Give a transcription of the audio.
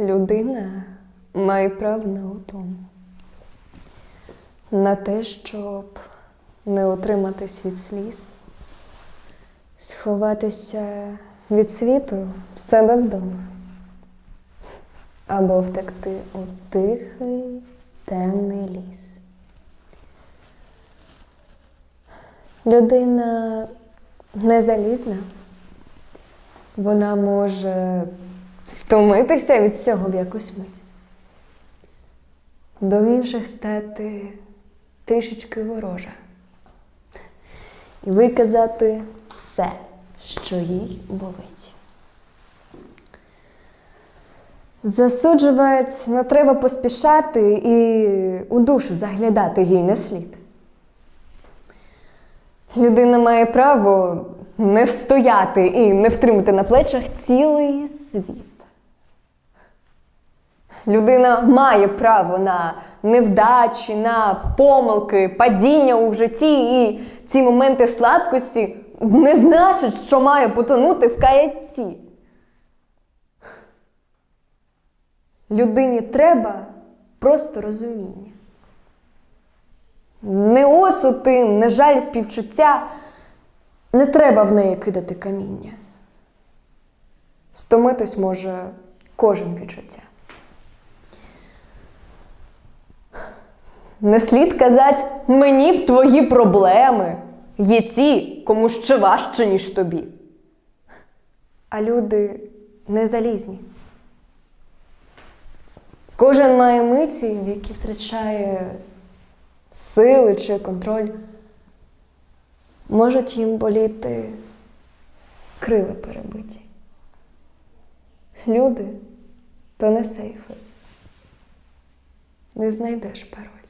Людина має право на утому. На те, щоб не утриматись від сліз, сховатися від світу в себе вдома. Або втекти у тихий темний ліс. Людина не залізна. Вона може стомитися від цього в якусь мить. До інших стати трішечки ворожа. І виказати все, що їй болить. Засуджують, не треба поспішати і у душу заглядати їй не слід. Людина має право не встояти і не втримати на плечах цілий світ. Людина має право на невдачі, на помилки, падіння у житті, і ці моменти слабкості не значать, що має потонути в каятті. Людині треба просто розуміння. Не осуд тим, не жаль співчуття. Не треба в неї кидати каміння. Стомитись може кожен від життя. Не слід казати, мені б твої проблеми. Є ті, кому ще важче, ніж тобі. А люди не залізні. Кожен має миті, в які втрачає сили чи контроль. Можуть їм боліти крила перебиті. Люди то не сейфи. Не знайдеш пароль.